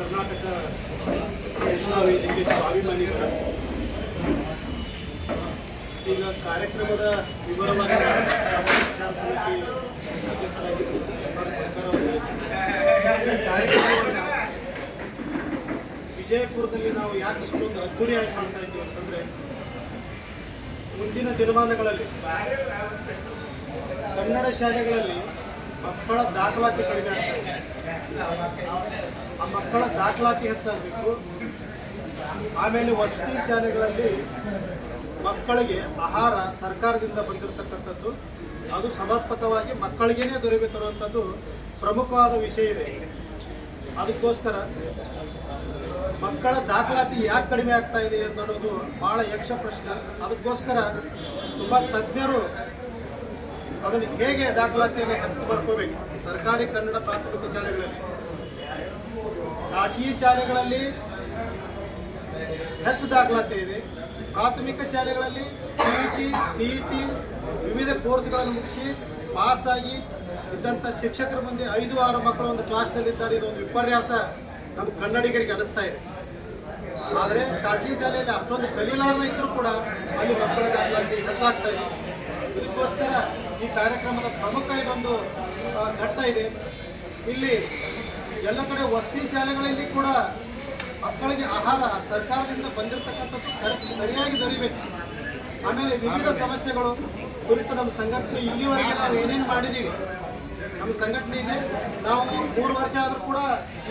Karnataka national ವೇದಿಕೆ ಸ್ವಾಭಿಮಾನಿಗಳ ಈಗ ಕಾರ್ಯಕ್ರಮದ ಈ ಕಾರ್ಯಕ್ರಮವನ್ನು ವಿಜಯಪುರದಲ್ಲಿ ನಾವು ಯಾಕೆ ಇಷ್ಟೊಂದು ಅದ್ದೂರಿಯಾಗಿ ಮಾಡ್ತಾ ಇದ್ದೀವಿ ಅಂತಂದ್ರೆ ಮುಂದಿನ ದಿನಮಾನಗಳಲ್ಲಿ ಕನ್ನಡ ಶಾಲೆಗಳಲ್ಲಿ ಮಕ್ಕಳ ದಾಖಲಾತಿ ಕಡಿಮೆ ಆಗ್ತಾ ಇದೆ. ಆ ಮಕ್ಕಳ ದಾಖಲಾತಿ ಹೆಚ್ಚಾಗಬೇಕು. ಆಮೇಲೆ ವಸತಿ ಶಾಲೆಗಳಲ್ಲಿ ಮಕ್ಕಳಿಗೆ ಆಹಾರ ಸರ್ಕಾರದಿಂದ ಬಂದಿರತಕ್ಕಂಥದ್ದು, ಅದು ಸಮರ್ಪಕವಾಗಿ ಮಕ್ಕಳಿಗೇನೆ ದೊರೆಯಬೇಕಿರುವಂಥದ್ದು ಪ್ರಮುಖವಾದ ವಿಷಯ ಇದೆ. ಅದಕ್ಕೋಸ್ಕರ ಮಕ್ಕಳ ದಾಖಲಾತಿ ಯಾಕೆ ಕಡಿಮೆ ಆಗ್ತಾ ಇದೆ ಅನ್ನೋದು ಬಹಳ ಯಕ್ಷ ಪ್ರಶ್ನೆ. ಅದಕ್ಕೋಸ್ಕರ ತುಂಬ ತಜ್ಞರು ಅದನ್ನು ಹೇಗೆ ದಾಖಲಾತಿಯನ್ನು ಹೆಚ್ಚು ಬರ್ಕೋಬೇಕು ಸರ್ಕಾರಿ ಕನ್ನಡ ಪ್ರಾಥಮಿಕ ಶಾಲೆಗಳಲ್ಲಿ. ಖಾಸಗಿ ಶಾಲೆಗಳಲ್ಲಿ ಹೆಚ್ಚು ದಾಖಲಾತಿ ಇದೆ. ಪ್ರಾಥಮಿಕ ಶಾಲೆಗಳಲ್ಲಿ ಟಿ ಸಿ ಟಿ ವಿವಿಧ ಕೋರ್ಸ್ಗಳನ್ನು ಮುಗಿಸಿ ಪಾಸಾಗಿ ಇದ್ದಂಥ ಶಿಕ್ಷಕರ ಮುಂದೆ ಐದು, ಆರು ಮಕ್ಕಳು ಒಂದು ಕ್ಲಾಸ್ನಲ್ಲಿದ್ದಾರೆ ಇದೊಂದು ವಿಪರ್ಯಾಸ ನಮ್ಮ ಕನ್ನಡಿಗರಿಗೆ ಅನಿಸ್ತಾ ಇದೆ. ಆದರೆ ಖಾಸಗಿ ಶಾಲೆಯಲ್ಲಿ ಅಷ್ಟೊಂದು ಕಲೀಲಾರ್ದ ಇದ್ದರೂ ಕೂಡ ಅಲ್ಲಿ ಮಕ್ಕಳ ದಾಖಲಾತಿ ಹೆಚ್ಚಾಗ್ತಾ ಇದೆ. ಇದಕ್ಕೋಸ್ಕರ ಈ ಕಾರ್ಯಕ್ರಮದ ಪ್ರಮುಖ ಇದೊಂದು ಘಟ್ಟ ಇದೆ. ಇಲ್ಲಿ ಎಲ್ಲ ಕಡೆ ವಸತಿ ಶಾಲೆಗಳಲ್ಲಿ ಕೂಡ ಮಕ್ಕಳಿಗೆ ಆಹಾರ ಸರ್ಕಾರದಿಂದ ಬಂದಿರತಕ್ಕಂಥದ್ದು ಸರಿಯಾಗಿ ದೊರೀಬೇಕು. ಆಮೇಲೆ ವಿವಿಧ ಸಮಸ್ಯೆಗಳು ಕುರಿತು ನಮ್ಮ ಸಂಘಟನೆ ಇಲ್ಲಿವರೆಗೆ ನಾವು ಏನೇನು ಮಾಡಿದ್ದೀವಿ ನಮ್ಮ ಸಂಘಟನೆ ಇದೆ. ನಾವು ಮೂರು ವರ್ಷ ಆದರೂ ಕೂಡ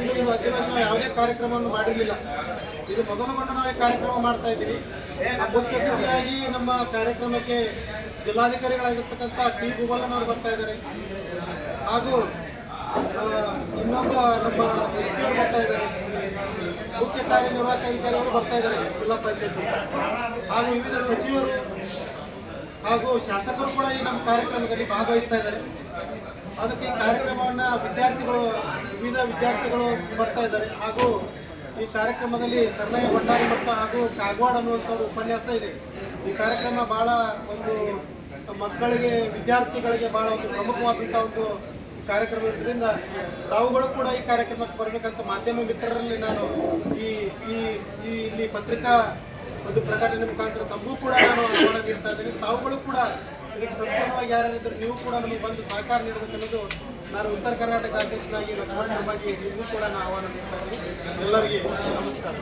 ಇಲ್ಲಿ ನಾವು ಯಾವುದೇ ಕಾರ್ಯಕ್ರಮವನ್ನು ಮಾಡಿರಲಿಲ್ಲ. ಇದು ಮೊದಲುಗೊಂಡು ನಾವು ಈ ಕಾರ್ಯಕ್ರಮ ಮಾಡ್ತಾ ಇದ್ದೀವಿ. ಮುಖ್ಯ ನಮ್ಮ ಕಾರ್ಯಕ್ರಮಕ್ಕೆ ಜಿಲ್ಲಾಧಿಕಾರಿಗಳಾಗಿರ್ತಕ್ಕಂಥ ಟಿ ಗೋಪಾಲನವರು ಬರ್ತಾ ಇದ್ದಾರೆ. ಹಾಗೂ ಇನ್ನೊಬ್ಬ ನಮ್ಮ ಎಸ್ ಪಿ ಬರ್ತಾ ಇದ್ದಾರೆ. ಮುಖ್ಯ ಕಾರ್ಯನಿರ್ವಾಹಕ ಅಧಿಕಾರಿಗಳು ಬರ್ತಾ ಇದ್ದಾರೆ, ಜಿಲ್ಲಾ ಪಂಚಾಯತ್. ಹಾಗೂ ವಿವಿಧ ಸಚಿವರು ಹಾಗೂ ಶಾಸಕರು ಕೂಡ ಈ ನಮ್ಮ ಕಾರ್ಯಕ್ರಮದಲ್ಲಿ ಭಾಗವಹಿಸ್ತಾ ಇದ್ದಾರೆ. ಅದಕ್ಕೆ ಈ ಕಾರ್ಯಕ್ರಮವನ್ನು ವಿದ್ಯಾರ್ಥಿಗಳು, ವಿವಿಧ ವಿದ್ಯಾರ್ಥಿಗಳು ಬರ್ತಾ ಇದ್ದಾರೆ. ಹಾಗೂ ಈ ಕಾರ್ಯಕ್ರಮದಲ್ಲಿ ಶರಣಯ್ಯ ಭಂಡಾರಿ ಮಠ ಹಾಗೂ ಕಾಗವಾಡ ಅನ್ನುವಂಥವ್ರ ಉಪನ್ಯಾಸ ಇದೆ. ಈ ಕಾರ್ಯಕ್ರಮ ಭಾಳ ಒಂದು ಮಕ್ಕಳಿಗೆ, ವಿದ್ಯಾರ್ಥಿಗಳಿಗೆ ಭಾಳ ಒಂದು ಪ್ರಮುಖವಾದಂಥ ಒಂದು ಕಾರ್ಯಕ್ರಮ ಇದರಿಂದ ತಾವುಗಳು ಕೂಡ ಈ ಕಾರ್ಯಕ್ರಮಕ್ಕೆ ಬರಬೇಕಂತ ಮಾಧ್ಯಮ ಮಿತ್ರರಲ್ಲಿ ನಾನು ಈ ಈ ಇಲ್ಲಿ ಪತ್ರಿಕಾ ಒಂದು ಪ್ರಕಟಣೆ ಮುಖಾಂತರ ತಮಗೂ ಕೂಡ ನಾನು ಆಹ್ವಾನ ನೀಡ್ತಾ ಇದ್ದೀನಿ. ತಾವುಗಳು ಕೂಡ ಇದಕ್ಕೆ ಸಂಪೂರ್ಣವಾಗಿ ಯಾರ್ಯಾರಿದ್ರು ನೀವು ಕೂಡ ನಮಗೆ ಬಂದು ಸಹಕಾರ ನೀಡಬೇಕನ್ನೋದು ನಾನು ಉತ್ತರ ಕರ್ನಾಟಕ ಅಧ್ಯಕ್ಷನಾಗಿ ಲಕ್ಷ್ಮಣ ಪರವಾಗಿ ನಿಮಗೂ ಕೂಡ ನಾನು ಆಹ್ವಾನ ನೀಡ್ತಾ ಇದ್ದೀನಿ. ಎಲ್ಲರಿಗೆ ನಮಸ್ಕಾರ.